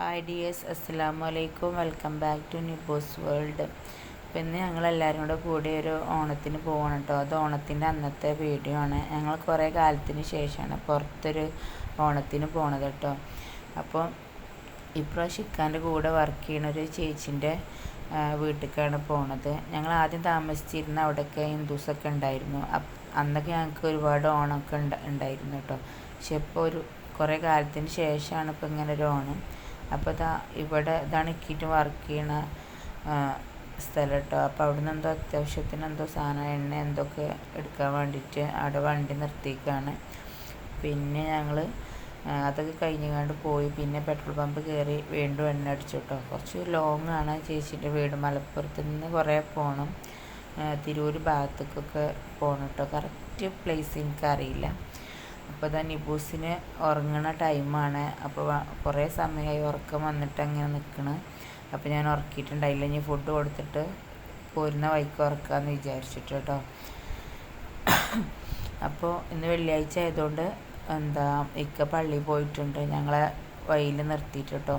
Hi D S അസ്സാം വലൈക്കും welcome back to Nibos world അപ്പം ഇന്ന് ഞങ്ങളെല്ലാവരും കൂടെ കൂടി ഒരു ഓണത്തിന് പോകണം കേട്ടോ അത് ഓണത്തിന്റെ അന്നത്തെ വീഡിയോ ആണ്. ഞങ്ങൾ കുറേ കാലത്തിന് ശേഷമാണ് പുറത്തൊരു ഓണത്തിന് പോണത് കേട്ടോ അപ്പോൾ ഇപ്രാവശ്യം ഇക്കാന്റെ കൂടെ വർക്ക് ചെയ്യുന്ന ഒരു ചേച്ചിന്റെ വീട്ടിലേക്കാണ് പോണത്. ഞങ്ങൾ ആദ്യം താമസിച്ചിരുന്ന അവിടെയൊക്കെ ഹിന്ദുസൊക്കെ ഉണ്ടായിരുന്നു. അന്നൊക്കെ ഞങ്ങൾക്ക് ഒരുപാട് ഓണമൊക്കെ ഉണ്ടായിരുന്നു കേട്ടോ പക്ഷെ ഇപ്പോൾ ഒരു കുറേ കാലത്തിന് ശേഷമാണ് ഇപ്പോൾ ഇങ്ങനെ ഒരു ഓണം. അപ്പോൾ ഇതാ ഇവിടെ ഇതാണ് ഇക്കിയിട്ട് വർക്ക് ചെയ്യണ സ്ഥലം കേട്ടോ അപ്പോൾ അവിടെ നിന്ന് എന്തോ അത്യാവശ്യത്തിന് എന്തോ സാധനം എണ്ണ എന്തൊക്കെ എടുക്കാൻ വേണ്ടിയിട്ട് അവിടെ വണ്ടി നിർത്തിക്കാണ്. പിന്നെ ഞങ്ങൾ അതൊക്കെ കഴിഞ്ഞുകൊണ്ട് പോയി. പിന്നെ പെട്രോൾ പമ്പ് കയറി വീണ്ടും എണ്ണ അടിച്ചു കേട്ടോ കുറച്ച് ലോങ് ആണ് ചേച്ചിന്റെ വീട്. മലപ്പുറത്ത് നിന്ന് കുറേ പോകണം തിരൂർ ഭാഗത്തേക്കൊക്കെ പോകണം കേട്ടോ കറക്റ്റ് പ്ലേസ് എനിക്കറിയില്ല അപ്പോൾ ഇതാ നിബൂസിന് ഉറങ്ങണ ടൈമാണ് അപ്പോൾ കുറേ സമയമായി ഉറക്കം വന്നിട്ട് അങ്ങനെ നിൽക്കണ് അപ്പോൾ ഞാൻ ഉറക്കിയിട്ടുണ്ടായില്ല ഇനി ഫുഡ് കൊടുത്തിട്ട് പോരുന്ന വൈക്ക് ഉറക്കാമെന്ന് വിചാരിച്ചിട്ട് കേട്ടോ. അപ്പോൾ ഇന്ന് വെള്ളിയാഴ്ച ആയതുകൊണ്ട് എന്താ ഇക്ക പള്ളി പോയിട്ടുണ്ട്. ഞങ്ങളെ വെയിൽ നിർത്തിയിട്ട് കേട്ടോ.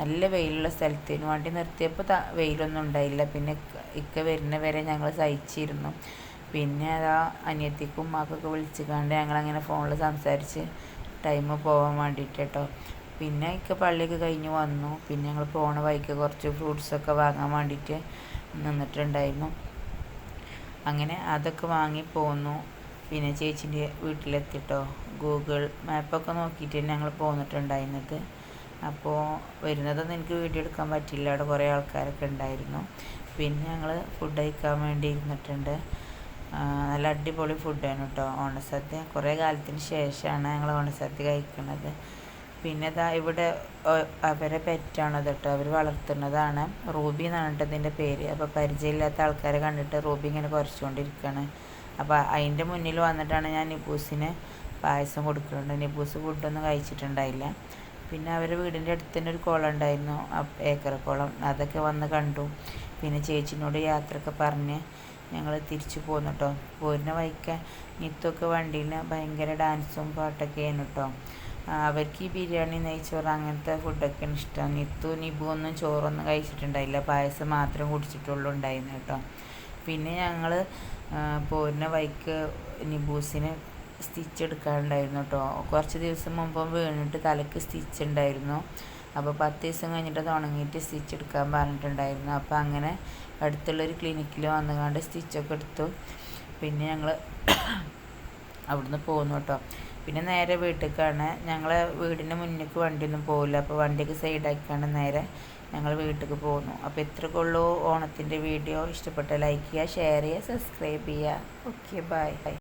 നല്ല വെയിലുള്ള സ്ഥലത്തിന് വേണ്ടി നിർത്തിയപ്പോൾ വെയിലൊന്നും ഉണ്ടായില്ല. പിന്നെ ഇക്ക വരുന്ന വരെ ഞങ്ങൾ സഹിച്ചിരുന്നു. പിന്നെ അതാ അനിയത്തിക്കും ഉമ്മാക്കൊക്കെ വിളിച്ച് കണ്ട് ഞങ്ങളങ്ങനെ ഫോണിൽ സംസാരിച്ച് ടൈം പോകാൻ വേണ്ടിയിട്ട് കേട്ടോ പിന്നെ ഇക്ക പള്ളിയൊക്കെ കഴിഞ്ഞ് വന്നു. പിന്നെ ഞങ്ങൾ പോണ വഴിക്ക് കുറച്ച് ഫ്രൂട്ട്സൊക്കെ വാങ്ങാൻ വേണ്ടിയിട്ട് നിന്നിട്ടുണ്ടായിരുന്നു. അങ്ങനെ അതൊക്കെ വാങ്ങി പോന്നു. പിന്നെ ചേച്ചീന്റെ വീട്ടിലെത്തിട്ടോ. ഗൂഗിൾ മാപ്പൊക്കെ നോക്കിയിട്ട് ഞങ്ങൾ പോന്നിട്ടുണ്ടായിരുന്നത്. അപ്പോൾ വരുന്നതൊന്നും എനിക്ക് വീഡിയോ എടുക്കാൻ പറ്റില്ല. അവിടെ കുറേ ആൾക്കാരൊക്കെ ഉണ്ടായിരുന്നു. പിന്നെ ഞങ്ങൾ ഫുഡ് കഴിക്കാൻ വേണ്ടി ഇരുന്നിട്ടുണ്ട്. നല്ല അടിപൊളി ഫുഡാണ് കേട്ടോ ഓണസദ്യ കുറേ കാലത്തിന് ശേഷമാണ് ഞങ്ങൾ ഓണസദ്യ കഴിക്കുന്നത്. പിന്നെ ഇതാ ഇവിടെ അവരെ പെറ്റാണത് കേട്ടോ അവർ വളർത്തുന്നതാണ്. റൂബി എന്നാണ് കേട്ടോ ഇതിന്റെ പേര്. അപ്പോൾ പരിചയമില്ലാത്ത ആൾക്കാരെ കണ്ടിട്ട് റൂബി ഇങ്ങനെ കുറച്ചുകൊണ്ടിരിക്കുകയാണ് അപ്പോൾ അതിന്റെ മുന്നിൽ വന്നിട്ടാണ് ഞാൻ നിബൂസിന് പായസം കൊടുക്കുന്നുണ്ട് നിബൂസ് ഫുഡൊന്നും കഴിച്ചിട്ടുണ്ടായില്ല. പിന്നെ അവരുടെ വീടിന്റെ അടുത്ത് തന്നെ ഒരു കുളം ഉണ്ടായിരുന്നു. ഏക്കർ കുളം. അതൊക്കെ വന്ന് കണ്ടു. പിന്നെ ചേച്ചിനോട് യാത്രയൊക്കെ പറഞ്ഞ് ഞങ്ങൾ തിരിച്ചു പോന്നു കേട്ടോ പോരുന്ന വഴിക്ക് നിത്തൊക്കെ വണ്ടിയിൽ ഭയങ്കര ഡാൻസും പാട്ടൊക്കെ ആയിരുന്നു കേട്ടോ അവർക്ക് ഈ ബിരിയാണി നെയ്ച്ചോറ് അങ്ങനത്തെ ഫുഡൊക്കെയാണ് ഇഷ്ടം. നിത്തു നിബു ഒന്നും ചോറൊന്നും കഴിച്ചിട്ടുണ്ടായില്ല. പായസം മാത്രം കുടിച്ചിട്ടുള്ളൂ ഉണ്ടായിരുന്നു കേട്ടോ പിന്നെ ഞങ്ങൾ പോരുന്ന വൈക്ക് നിബൂസിന് സ്റ്റിച്ച് എടുക്കാനുണ്ടായിരുന്നു കേട്ടോ കുറച്ച് ദിവസം മുമ്പ് വീണിട്ട് തലക്ക് സ്റ്റിച്ച് ഉണ്ടായിരുന്നു. അപ്പോൾ പത്ത് ദിവസം കഴിഞ്ഞിട്ട് അത് ഉണങ്ങിയിട്ട് സ്റ്റിച്ച് എടുക്കാൻ പറഞ്ഞിട്ടുണ്ടായിരുന്നു. അപ്പോൾ അങ്ങനെ അടുത്തുള്ളൊരു ക്ലിനിക്കിൽ വന്നുകൊണ്ട് സ്റ്റിച്ചൊക്കെ എടുത്തു. പിന്നെ ഞങ്ങൾ അവിടുന്ന് പോന്നു കേട്ടോ. പിന്നെ നേരെ വീട്ടിലേക്കാണ് ഞങ്ങളെ വീടിന്റെ മുന്നിലേക്ക് വണ്ടിയൊന്നും പോകില്ല അപ്പോൾ വണ്ടിയൊക്കെ സൈഡാക്കിയാണ് നേരെ ഞങ്ങൾ വീട്ടിലേക്ക് പോകുന്നു അപ്പോൾ ഇത്രക്കുള്ളൂ ഓണത്തിന്റെ വീഡിയോ. ഇഷ്ടപ്പെട്ട ലൈക്ക് ചെയ്യുക ഷെയർ ചെയ്യുക സബ്സ്ക്രൈബ് ചെയ്യുക. Okay bye bye